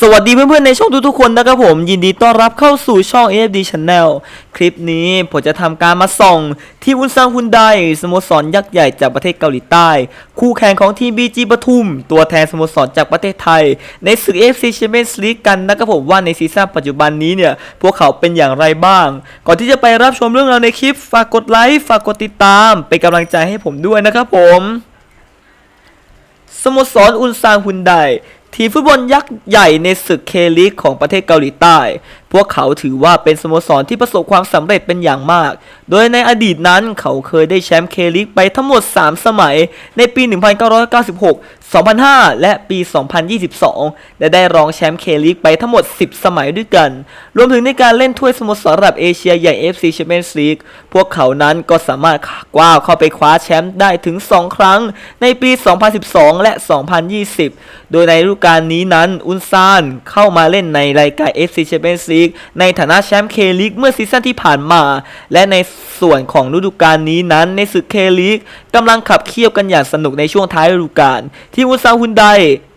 สวัสดีเพื่อนๆในช่องทุกๆคนนะครับผมยินดีต้อนรับเข้าสู่ช่อง AFD Channel คลิปนี้ผมจะทำการมาส่อง ที่อุนซังฮุนไดสโมสรยักษ์ใหญ่จากประเทศเกาหลีใต้ คู่แข่งของทีม BG ปทุม ตัวแทนสโมสรจากประเทศไทย ในศึก AFC Champions League กันนะครับผมว่าในซีซั่นปัจจุบันนี้เนี่ย พวกเขาเป็นอย่างไรบ้าง ก่อนที่จะไปรับชมเรื่องราวในคลิปฝากกดไลค์ฝากกดติดตามเป็นกำลังใจให้ผมด้วยนะครับผมสโมสรอุนซางฮุนได ทีมฟุตบอลยักษ์ใหญ่ในศึกเคลีกของประเทศเกาหลีใต้พวกเขาถือว่าเป็นสโมสรที่ประสบความสำเร็จเป็นอย่างมาก โดยในอดีตนั้นเขาเคยได้แชมป์เคลีกไปทั้งหมด 3 สมัย ในปี 1996 2005 และปี 2022 และได้รองแชมป์เคลีกไปทั้งหมด 10 สมัยด้วยกัน รวมถึงในการเล่นถ้วยสโมสรระดับเอเชียใหญ่ FC Champions League พวกเขานั้นก็สามารถกว้าวเข้าไปคว้าแชมป์ได้ถึง 2 ครั้ง ในปี 2012 และ 2020 โดยในฤดูกาลนี้นั้นอุนซานเข้ามาเล่นในรายการ FC Champions League ในฐานะแชมป์เคลีกเมื่อซีซั่นที่ผ่านมา และในส่วนของฤดูกาลนี้นั้นในศึกเคลีกกำลังขับเคี่ยวกันอย่างสนุกในช่วงท้ายฤดูกาลที่อุนซาฮุนได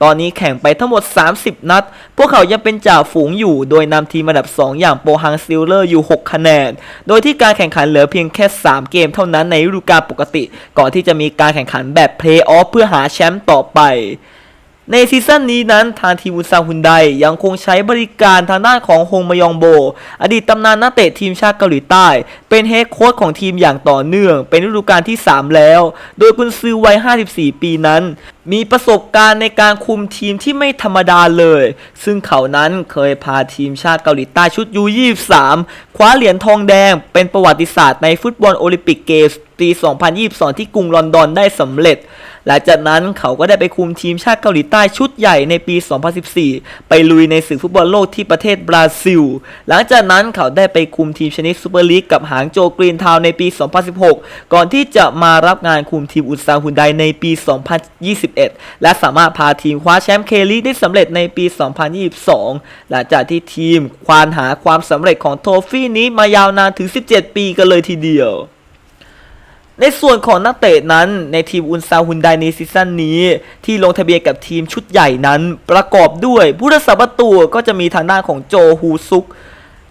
ตอนนี้แข่งไปทั้งหมด 30 นัด พวกเขายังเป็นจ่าฝูงอยู่ โดยนำทีมอันดับ 2 อย่างโปฮังซิลเลอร์อยู่ 6 คะแนน โดยที่การแข่งขันเหลือเพียงแค่ 3 เกมเท่านั้นในฤดูกาลปกติ ก่อนที่จะมีการแข่งขันแบบเพลย์ออฟเพื่อหาแชมป์ต่อไป ในซีซั่นนี้นั้นทางทีมอุนซาฮุนไดยังคงใช้บริการทางด้านของฮงมยองโบ อดีตตำนานนักเตะทีมชาติเกาหลีใต้ เป็นเฮดโค้ชของทีมอย่างต่อเนื่อง เป็นฤดูกาลที่ 3 แล้ว โดยกุนซือวัย 54 ปีนั้นมีประสบการณ์ในการคุมทีมที่ไม่ธรรมดาเลย ซึ่งเขานั้นเคยพาทีมชาติเกาหลีใต้ชุดยู23 คว้าเหรียญทองแดง เป็นประวัติศาสตร์ในฟุตบอลโอลิมปิกเกมส์ปี 2022 ที่กรุงลอนดอนได้สำเร็จ หลังจากนั้นเขาก็ได้ไปคุมทีมชาติเกาหลีใต้ชุดใหญ่ในปี 2014 ไปลุยในศึกฟุตบอลโลกที่ประเทศบราซิล หลังจากนั้นเขาได้ไปคุมทีมชนิดซูเปอร์ลีกกับหางโจกรีนทาวในปี 2016 ก่อนที่จะมารับงานคุมทีมอุตสาหุนไดในปี 2020 2021และสามารถพาทีมคว้าแชมป์เคลีได้สำเร็จในปี 2022 หลังจากที่ทีมควานหาความสำเร็จของโทฟี่นี้มายาวนานถึง 17 ปีกันเลยทีเดียวในส่วนของนักเตะนั้นในทีมอุนซาฮุนไดในซีซั่นนี้ ที่ลงทะเบียนกับทีมชุดใหญ่นั้น ประกอบด้วยผู้รักษาประตูก็จะมีทางด้านของโจฮูซุก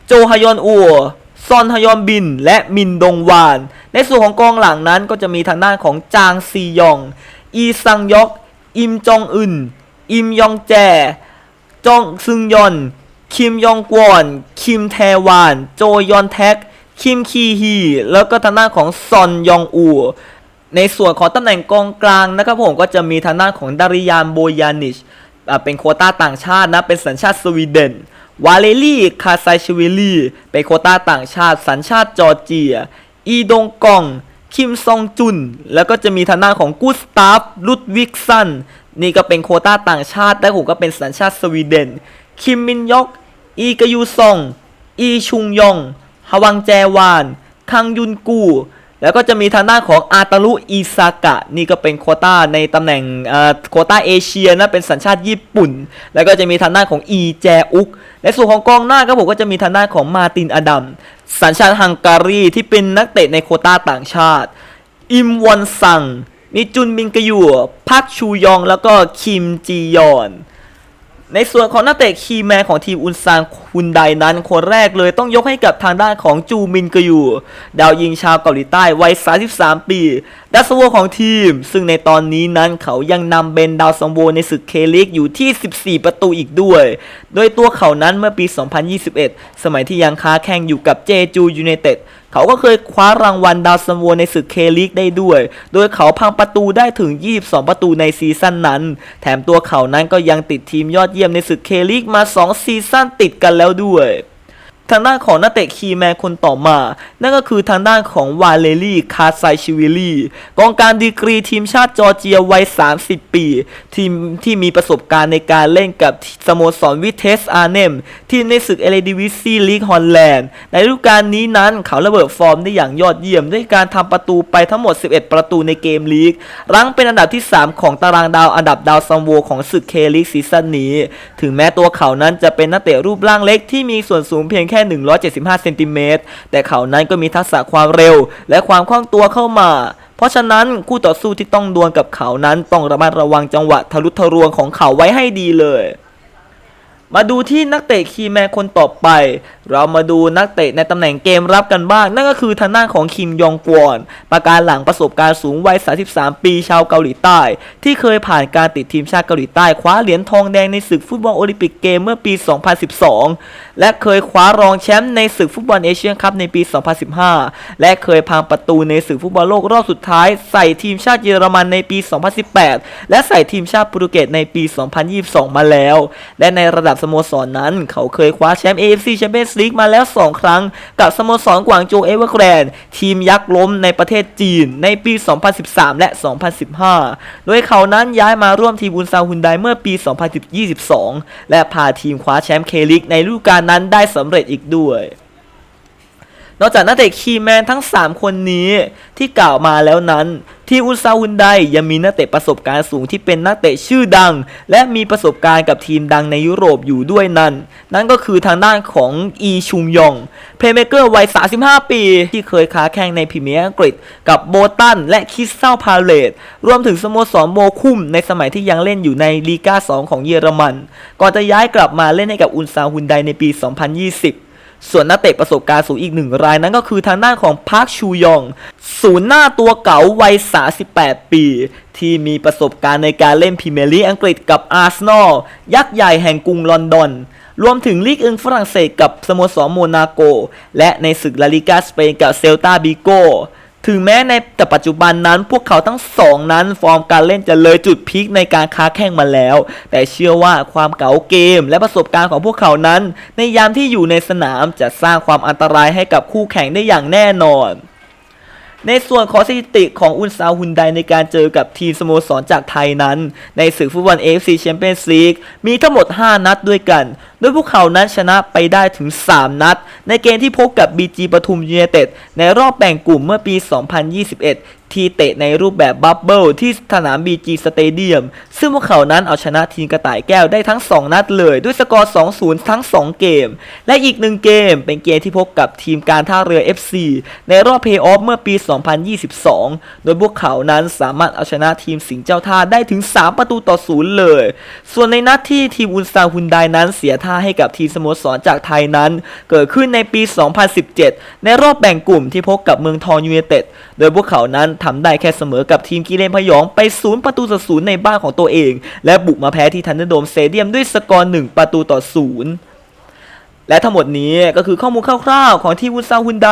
โจฮยอนอัวซอนฮยอนบิน และมินดงวาน ในส่วนของกองหลังนั้นก็จะมีทางด้านของจางซียอง อีซังยอก อิมจองอึน อิมยองแจ จองซึงยอน คิมยองกวอน คิมแทวาน โจยอนแท็ก คิมคีฮี แล้วก็ทางด้านของซอนยองอู ในส่วนของตำแหน่งกองกลางนะครับผมก็จะมีทางด้านของดาริยานโบยานิช เป็นโคต้าต่างชาตินะ เป็นสัญชาติสวีเดนวาเลลี่คาไซชวิลีเป็นโคต้าต่างชาติ สัญชาติจอร์เจีย อีดงกอง คิมซองจุน แล้วก็จะมีทางด้านของกุสตาฟลุดวิกซัน นี่ก็เป็นโคต้าต่างชาติและผมก็เป็นสัญชาติสวีเดน คิมมินยอก อีกยูซอง อีชุงยอง ฮวังแจวาน คังยุนกู แล้วก็จะมีทางด้านของอาตารุอิซากะ นี่ก็เป็นโคต้าในตำแหน่งอ่อโคต้าเอเชียนะเป็นสัญชาติญี่ปุ่น แล้วก็จะมีทางด้านของอีแจอุกในส่วนของกองหน้าก็ผมก็จะมีทางด้านของมาตินอดัม สัญชาติฮังการีที่เป็นนักเตะในโคต้าต่างชาติ อิมวอนซังมีจุนบินกยูพักชูยองแล้วก็คิมจียอน ในส่วนของนักเตะคีแมนของทีมอุนซานฮุนไดนั้น คนแรกเลยต้องยกให้กับทางด้านของจูมินกยูดาวยิงชาวเกาหลีใต้วัย 33 ปีดาวซันโวของทีม ซึ่งในตอนนี้นั้นเขายังนำเบนดาวซันโวในศึกเคลิกอยู่ที่ 14 ประตูอีกด้วย โดยตัวเขานั้นเมื่อปี 2021 สมัยที่ยังค้าแข่งอยู่กับเจจูยูไนเต็ด เขาก็เคยคว้ารางวัลดาวซันโวในศึกเคลิกได้ด้วย โดยเขาพังประตูได้ถึง 22 ประตูในซีซั่นนั้น แถมตัวเขานั้นก็ยังติดทีมยอดเยี่ยมในศึกเคลิกมา 2 ซีซั่นติดกันแล้วด้วย ทางด้านของนักเตะคีแมนคนต่อมา นั่นก็คือทางด้านของวาเลลี่คาไซชิวิลีกองการดีกรีทีมชาติจอร์เจียวัย 30 ปี ทีมที่มีประสบการณ์ในการเล่นกับสโมสรวิเทสอาร์เนม ทีมในศึกเอเลดิวิซีลีกฮอลแลนด์ ในฤดูกาลนี้นั้นเขาระเบิดฟอร์มได้อย่างยอดเยี่ยม ด้วยการทำประตูไปทั้งหมด 11 ประตูในเกมลีก รั้งเป็นอันดับที่ 3 ของตารางดาวอันดับดาวซัมโวของศึกเคลีกซีซั่นนี้ ถึงแม้ตัวเขานั้นจะเป็นนักเตะรูปร่างเล็กที่มีส่วนสูงเพียงแค่ค่ 175 เซนติเมตร แต่เขานั้นก็มีทักษะความเร็ว และความคล่องตัวเข้ามา เพราะฉะนั้นคู่ต่อสู้ที่ต้องดวลกับเขานั้นต้องระมัดระวังจังหวะทะลุทะลวงของเขาไว้ให้ดีเลย มาดูที่นักเตะคีแมนคนต่อไป เรามาดูนักเตะในตำแหน่งเกมรับกันบ้าง นั่นก็คือทางด้านของคิมยองกวอน ประการหลังประสบการณ์สูงวัย 33 ปีชาวเกาหลีใต้ ที่เคยผ่านการติดทีมชาติเกาหลีใต้ คว้าเหรียญทองแดงในศึกฟุตบอลโอลิมปิกเกมเมื่อปี 2012 และเคยคว้ารองแชมป์ในศึกฟุตบอลเอเชียนคัพในปี 2015 และเคยพังประตูในศึกฟุตบอลโลกรอบสุดท้าย ใส่ทีมชาติเยอรมันในปี 2018 และใส่ทีมชาติโปรตุเกสในปี 2022 มาแล้ว และในระดับสโมสรนั้น เขาเคยคว้าแชมป์ AFC Champions League มาแล้ว 2 ครั้ง กับสโมสรกวางโจเอเวอร์แกรนด์ทีมยักษ์ล้มในประเทศจีนในปี 2013 และ 2015 โดยเขานั้นย้ายมาร่วมทีมบุนซาฮุนไดเมื่อปี 2022 และพาทีมคว้าแชมป์เคลิกในฤดูกาลนั้นได้สำเร็จอีกด้วย นอกจากนักเตะคีแมนทั้ง 3 คนนี้ที่กล่าวมาแล้วนั้น ทีมอุนซาฮุนไดยังมีนักเตะประสบการณ์สูงที่เป็นนักเตะชื่อดัง และมีประสบการณ์กับทีมดังในยุโรปอยู่ด้วยนั่นนั่นก็คือทางด้านของอีชุงยอง เพลย์เมเกอร์วัย 35 ปี ที่เคยค้าแข่งในพรีเมียร์อังกฤษ กับโบตันและคิสเซาพาเลตรวมถึงสโมสรโมคุมในสมัยที่ยังเล่นอยู่ในลีกา2ของเยอรมัน ก่อนจะย้ายกลับมาเล่นให้กับอุนซาฮุนไดในปี 2020 ส่วนนักเตะประสบการณ์สูงอีกหนึ่งรายนั้นก็คือทางด้านของพาร์คชูยอง ศูนย์หน้าตัวเก๋าวัย 38 ปี ที่มีประสบการณ์ในการเล่นพรีเมียร์ลีกอังกฤษกับอาร์เซนอลยักษ์ใหญ่แห่งกรุงลอนดอน รวมถึงลีกอึงฝรั่งเศสกับสโมสรโมนาโก และในศึกลาลิกาสเปนกับเซลตาบิโก ถึงแม้ในแต่ปัจจุบันนั้นพวกเขาทั้งสองนั้นฟอร์มการเล่นจะเลยจุดพีคในการค้าแข่งมาแล้ว แต่เชื่อว่าความเก๋าเกมและประสบการณ์ของพวกเขานั้น ในยามที่อยู่ในสนามจะสร้างความอันตรายให้กับคู่แข่งได้อย่างแน่นอน ในส่วนของสถิติของอุนซาฮุนไดในการเจอกับทีมสโมสรจากไทยนั้น ในศึกฟุตบอล AFC Champions League มีทั้งหมด 5 นัดด้วยกัน โดยพวกเขานั้นชนะไปได้ถึง 3 นัด ในเกมที่พบกับ BG ปทุมยูเนเต็ดในรอบแบ่งกลุ่มเมื่อปี 2021 ที่เตะในรูปแบบบับเบิลที่สนาม BG Stadium ซึ่งพวกเขานั้นเอาชนะทีมกระต่ายแก้วได้ทั้ง 2 นัดเลย ด้วยสกอร์ 2-0 ทั้ง 2 เกม และอีกหนึ่งเกม เป็นเกมที่พบกับทีมการท่าเรือ FC ในรอบเพย์ออฟเมื่อปี 2022 โดยพวกเขานั้นสามารถเอาชนะทีมสิงห์เจ้าท่าได้ถึง 3 ประตูต่อศูนย์เลย ส่วนในนัดที่ทีมอุนซาฮุนไดนั้นเสียท่าให้กับทีมสโมสรจากไทยนั้น เกิดขึ้นในปี 2017 ในรอบแบ่งกลุ่มที่พบกับเมืองทองยูไนเต็ด โดยพวกเขานั้นทำได้แค่เสมอกับทีมกิเลนพยองไปศูนย์ประตูต่อศูนย์ในบ้านของตัวเอง และบุกมาแพ้ที่ทันเดอร์โดมสเตเดียมด้วยสกอร์1ประตูต่อศูนย์และทั้งหมดนี้ก็คือข้อมูลคร่าวๆ ของทีมวุนซาฮุนได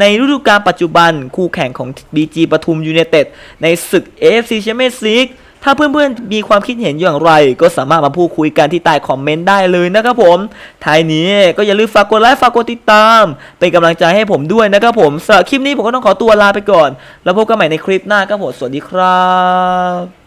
ในฤดูกาลปัจจุบันคู่แข่งของ BG ปทุมยูเนเต็ดในศึก AFC Champions League ถ้าเพื่อนๆมีความคิดเห็นอย่างไร ก็สามารถมาพูดคุยกันที่ใต้คอมเมนต์ได้เลยนะครับผมท้ายนี้ก็อย่าลืมฝากกดไลค์ฝากกดติดตาม เป็นกำลังใจให้ผมด้วยนะครับผมสำหรับคลิปนี้ผมก็ต้องขอตัวลาไปก่อน แล้วพบกันใหม่ในคลิปหน้าครับผมสวัสดีครับ